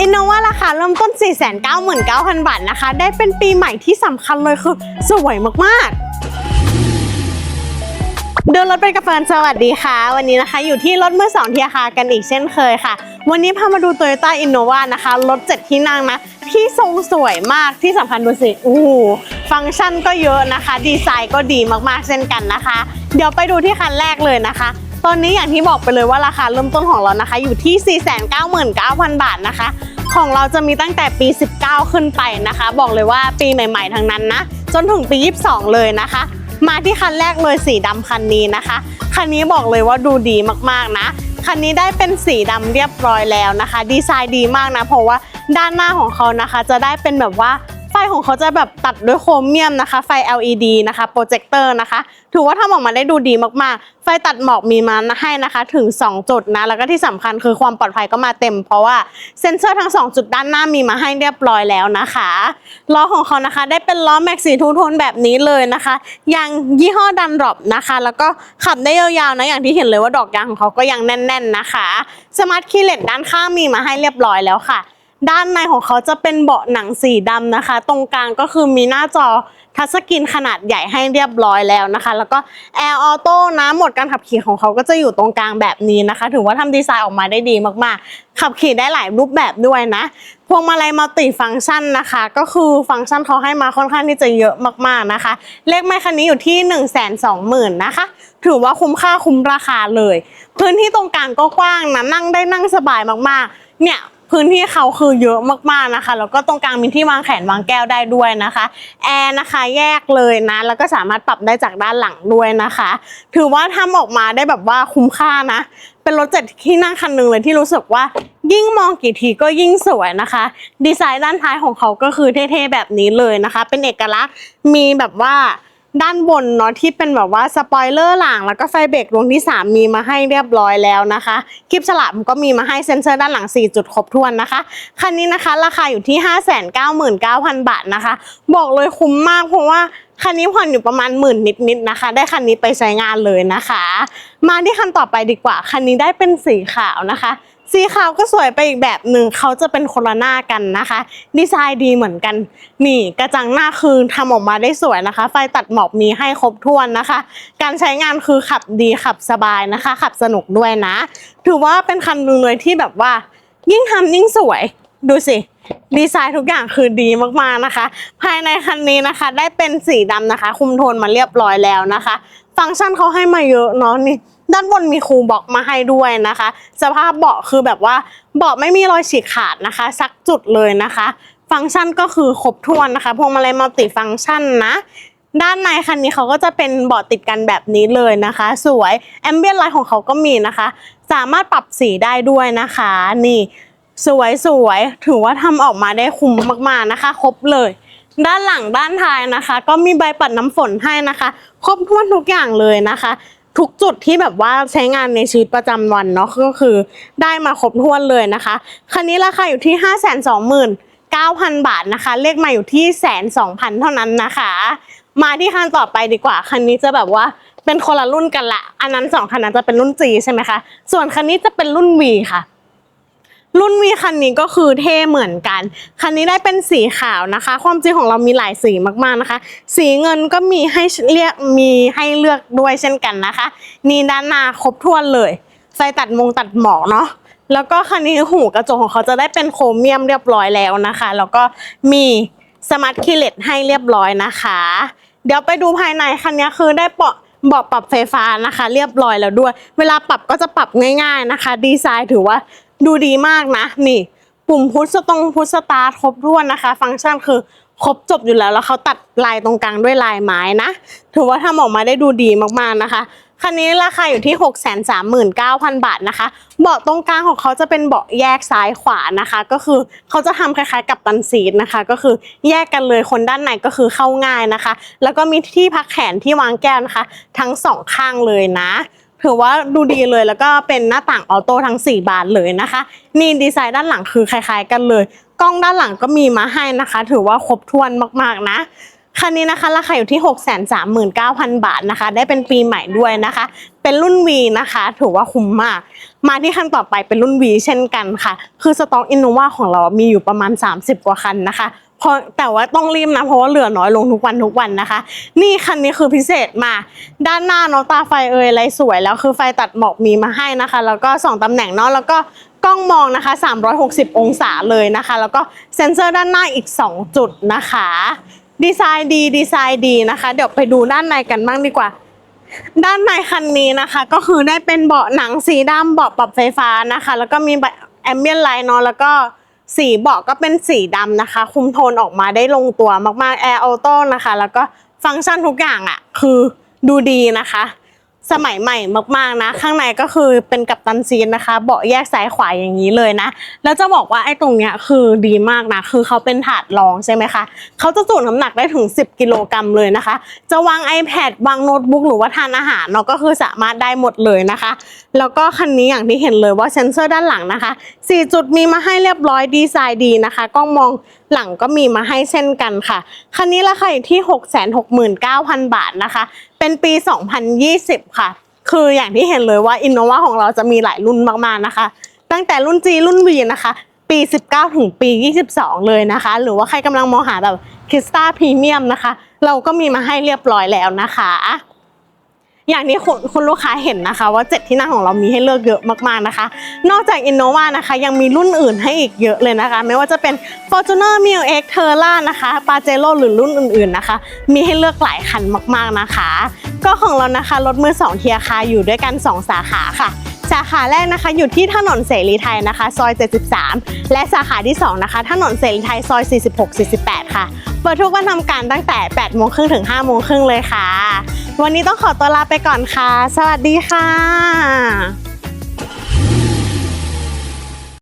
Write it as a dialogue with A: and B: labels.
A: อินโนว่าราคาเริ่มต้น 499,000 บาทนะคะ ได้เป็นปีใหม่ที่สำคัญเลยคือสวยมากๆเดินรถไปกับเฟิร์นสวัสดีค่ะ วันนี้นะคะอยู่ที่รถมือสองที่อาคากันอีกเช่นเคยค่ะ วันนี้พามาดู Toyota Innova นะคะ รถเจ็ดที่นั่งนะ ที่ทรงสวยมากที่สำคัญดูสิอู้หูฟังก์ชันก็เยอะนะคะ ดีไซน์ก็ดีมากๆเช่นกันนะคะ เดี๋ยวไปดูที่คันแรกเลยนะคะ ตอนนี้อย่างที่บอกไปเลยว่าราคาเริ่มต้นของเรานะคะ อยู่ที่ 499,000 บาทนะคะ ของเราจะมีตั้งแต่ปี 19 ขึ้นไปนะคะ บอกเลยว่าปีใหม่ ๆทั้งนั้นนะ จนถึงปี 22 เลยนะคะ มาที่คันแรกเลยสีดำคันนี้นะคะ คันนี้บอกเลยว่าดูดีมากๆนะคันนี้ได้เป็นสีดำเรียบร้อยแล้วนะคะ ดีไซน์ดีมากนะ เพราะว่าด้านหน้าของเขานะคะ จะได้เป็นแบบว่า ฟของเขาจะแบบตัดด้วยโครเมียมนะคะ ไฟ LED นะคะ โปรเจคเตอร์นะคะ ถือว่าทำออกมาได้ดูดีมากๆ ไฟตัดหมอกมีมาให้นะคะ ถึง 2 จุดนะ แล้วก็ที่สำคัญคือความปลอดภัยก็มาเต็ม เพราะว่าเซ็นเซอร์ทั้ง 2 จุดด้านหน้ามีมาให้เรียบร้อยแล้วนะคะล้อของเขานะคะ ได้เป็นล้อแม็กซี่ทูโทนแบบนี้เลยนะคะ ยางยี่ห้อดันดรอปนะคะ แล้วก็ขับได้ยาวๆนะ อย่างที่เห็นเลยว่าดอกยางของเขาก็ยังแน่น ๆนะคะ สมาร์ทคีย์เลสด้านข้างมีมาให้เรียบร้อยแล้วค่ะ ด้านในของเขาจะเป็นเบาะหนังสีดำนะคะ ตรงกลางก็คือมีหน้าจอทัชสกรีนขนาดใหญ่ให้เรียบร้อยแล้วนะคะ แล้วก็แอร์ออโต้นะหมดการขับขี่ของเขาก็จะอยู่ตรงกลางแบบนี้นะคะ ถือว่าทำดีไซน์ออกมาได้ดีมากๆ ขับขี่ได้หลายรูปแบบด้วยนะ พวงมาลัยมัลติฟังก์ชันนะคะ ก็คือฟังก์ชันเขาให้มาค่อนข้างที่จะเยอะมากๆนะคะ เลขไม่คันนี้อยู่ที่ 1 2 0 0 0 0นะคะ ถือว่าคุ้มค่าคุ้มราคาเลย พื้นที่ตรงกลางก็กว้างนะนั่งได้นั่งสบายมากๆ เนี่ย พื้นที่เขาคือเยอะมากๆนะคะ แล้วก็ตรงกลางมีที่วางแขนวางแก้วได้ด้วยนะคะ แอร์นะคะแยกเลยนะ แล้วก็สามารถปรับได้จากด้านหลังด้วยนะคะ ถือว่าทำออกมาได้แบบว่าคุ้มค่านะ เป็นรถเจ็ดที่นั่งคันหนึ่งเลยที่รู้สึกว่า ยิ่งมองกี่ทีก็ยิ่งสวยนะคะ ดีไซน์ด้านท้ายของเขาก็คือเท่ๆแบบนี้เลยนะคะ เป็นเอกลักษณ์ มีแบบว่า ด้านบนเนาะที่เป็นแบบว่าสปอยเลอร์หลังแล้วก็ไฟเบรกดวงที่ 3 มีมาให้เรียบร้อยแล้วนะคะคลิปฉลามก็มีมาให้เซ็นเซอร์ด้านหลัง 4 จุดครบถ้วนนะคะ คันนี้นะคะ ราคาอยู่ที่ 599,000 บาทนะคะ บอกเลยคุ้มมากเพราะว่าคันนี้ผ่อนอยู่ประมาณหมื่นนิดๆนะคะ ได้คันนี้ไปใช้งานเลยนะคะ มาที่คันต่อไปดีกว่า คันนี้ได้เป็นสีขาวนะคะ สีขาวก็สวยไปอีกแบบหนึ่งเขาจะเป็นคนละหน้ากันนะคะ ดีไซน์ดีเหมือนกัน นี่กระจังหน้าคือทำออกมาได้สวยนะคะ ไฟตัดหมอกมีให้ครบถ้วนนะคะ การใช้งานคือขับดีขับสบายนะคะ ขับสนุกด้วยนะ ถือว่าเป็นคันหนึงเลยที่แบบว่า ยิ่งทำยิ่งสวยดูสิดีไซน์ทุกอย่างคือดีมากๆนะคะ ภายในคันนี้นะคะ ได้เป็นสีดำนะคะ คุมโทนมาเรียบร้อยแล้วนะคะ ฟังก์ชันเขาให้มาเยอะเนาะนี่ด้านบนมีคูบอกมาให้ด้วยนะคะ สภาพเบาะคือแบบว่าเบาะไม่มีรอยฉีกขาดนะคะสักจุดเลยนะคะ ฟังก์ชันก็คือครบถ้วนนะคะพวงมาลัยมัลติฟังก์ชันนะด้านในคันนี้เขาก็จะเป็นเบาะติดกันแบบนี้เลยนะคะ สวยแอมเบียนไลท์ของเขาก็มีนะคะ สามารถปรับสีได้ด้วยนะคะ นี่ สวยสวยถือว่าทำออกมาได้คุ้มมากๆนะคะ ครบเลย ด้านหลังด้านท้ายนะคะ ก็มีใบปัดน้ำฝนให้นะคะ ครบถ้วนทุกอย่างเลยนะคะ ทุกจุดที่แบบว่าใช้งานในชีวิตประจำวันเนาะก็คือได้มาครบถ้วนเลยนะคะ คันนี้ราคาอยู่ที่ 5 2 9 0 0 0 บาทนะคะ เลขมาอยู่ที่แสนสองพันเท่านั้นนะคะ มาที่คันต่อไปดีกว่า คันนี้จะแบบว่าเป็นคนละรุ่นกันละ อันนั้นสองคันนั้นจะเป็นรุ่น G ใช่ไหมคะ ส่วนคันนี้จะเป็นรุ่น V ค่ะ รุ่นวีคันนี้ก็คือเท่เหมือนกัน คันนี้ได้เป็นสีขาวนะคะ ความจริงของเรามีหลายสีมากๆนะคะ สีเงินก็มีให้เรียกมีให้เลือกด้วยเช่นกันนะคะ นี่ด้านหน้าครบถ้วนเลยไฟตัดมงตัดหมอกเนาะแล้วก็คันนี้หูกระจกของเขาจะได้เป็นโครเมียมเรียบร้อยแล้วนะคะ แล้วก็มีสมาร์ทคีเลสให้เรียบร้อยนะคะ เดี๋ยวไปดูภายในคันนี้คือได้เบาะเบาะปรับไฟฟ้านะคะ เรียบร้อยแล้วด้วย เวลาปรับก็จะปรับง่าย ๆนะคะ ดีไซน์ถือว่า ดูดีมากนะ นี่ ปุ่มพุชตรงพุชสตาร์ทครบถ้วนนะคะ ฟังก์ชันคือครบจบอยู่แล้ว แล้วเขาตัดลายตรงกลางด้วยลายไม้นะ ถือว่าทำออกมาได้ดูดีมากๆนะคะคันนี้ราคาอยู่ที่ 639,000 บาทนะคะ เบาะตรงกลางของเขาจะเป็นเบาะแยกซ้ายขวานะคะ ก็คือเขาจะทำคล้ายๆกับตันซีทนะคะ ก็คือแยกกันเลยคนด้านในก็คือเข้าง่ายนะคะ แล้วก็มีที่พักแขนที่วางแก้วนะคะ ทั้งสองข้างเลยนะ ถือว่าดูดีเลยแล้วก็เป็นหน้าต่างออโต้ทั้ง 4 บานเลยนะคะ นี่ดีไซน์ด้านหลังคือคล้าย ๆ กันเลย กล้องด้านหลังก็มีมาให้นะคะ ถือว่าครบถ้วนมากๆนะ คันนี้นะคะราคาอยู่ที่ 639,000 บาทนะคะ ได้เป็นปีใหม่ด้วยนะคะ เป็นรุ่น V นะคะ ถือว่าคุ้มมาก มาที่คันต่อไปเป็นรุ่น V เช่นกันค่ะ คือสต็อกอินโนวาของเรามีอยู่ประมาณ 30 กว่าคันนะคะเพราะแต่ว่าต้องรีบนะเพราะว่าเหลือน้อยลงทุกวันทุกวันนะคะ นี่คันนี้คือพิเศษมา ด้านหน้าเนาะตาไฟเอ่ยอะไรสวยแล้วคือไฟตัดหมอกมีมาให้นะคะ แล้วก็สองตำแหน่งเนาะแล้วก็กล้องมองนะคะ 360 องศาเลยนะคะ แล้วก็เซ็นเซอร์ด้านหน้าอีก 2 จุดนะคะ ดีไซน์ดีดีไซน์ดีนะคะ เดี๋ยวไปดูด้านในกันบ้างดีกว่า ด้านในคันนี้นะคะ ก็คือได้เป็นเบาะหนังสีดำเบาะปรับไฟฟ้านะคะ แล้วก็มีแอมเบียนไลน์เนาะแล้วก็สีเบาะก็เป็นสีดำนะคะ คุมโทนออกมาได้ลงตัวมากๆแอร์ออโต้นะคะ แล้วก็ฟังก์ชันทุกอย่างอะ่ะ คือดูดีนะคะ สมัยใหม่มากๆนะ ข้างในก็คือเป็นกัปตันซีนนะคะ เบาะแยกซ้ายขวาอย่างนี้เลยนะ แล้วจะบอกว่าไอ้ตรงเนี้ยคือดีมากนะ คือเขาเป็นถาดรองใช่ไหมคะเขาจะจุน้ำหนักได้ถึง 10 กิโลกรัมเลยนะคะ จะวาง iPad วางโน้ตบุ๊กหรือว่าทานอาหารเนาะก็คือสามารถได้หมดเลยนะคะ แล้วก็คันนี้อย่างที่เห็นเลยว่าเซ็นเซอร์ด้านหลังนะคะ 4 จุดมีมาให้เรียบร้อยดีไซน์ดีนะคะกล้องมองหลังก็มีมาให้เช่นกันค่ะ คันนี้ราคาอยู่ที่ 669,000 บาทนะคะ เป็นปี 2020 ค่ะ คืออย่างที่เห็นเลยว่า Innova ของเราจะมีหลายรุ่นมากๆนะคะ ตั้งแต่รุ่น G รุ่น V นะคะ ปี 19 ถึงปี 22 เลยนะคะ หรือว่าใครกำลังมองหาแบบคิสตาพรีเมียมนะคะ เราก็มีมาให้เรียบร้อยแล้วนะคะ อย่างนี้คุณคุณลูกค้าเห็นนะคะ ว่า 7 ที่นั่งของเรามีให้เลือกเยอะมากๆนะคะ นอกจาก Innova นะคะ ยังมีรุ่นอื่นให้อีกเยอะเลยนะคะ ไม่ว่าจะเป็น Fortuner m i l X t e r r a นะคะ Pajero หรือรุ่นอื่นๆนะคะ มีให้เลือกหลายคันมากๆนะคะ ก็ของเรานะคะรถมือ2เทียร์คาอยู่ด้วยกัน 2 สาขาค่ะสาขาแรกนะคะอยู่ที่ถนนเสรีไทยนะคะ ซอย 73 และสาขาที่ 2 นะคะ ถนนเสรีไทย ซอย 46-48 ค่ะ ปิดทุกวันทำการตั้งแต่ 8 โมงครึ่งถึง 5 โมงครึ่งเลยค่ะ วันนี้ต้องขอตัวลาไปก่อนค่ะ สวัสดีค่ะ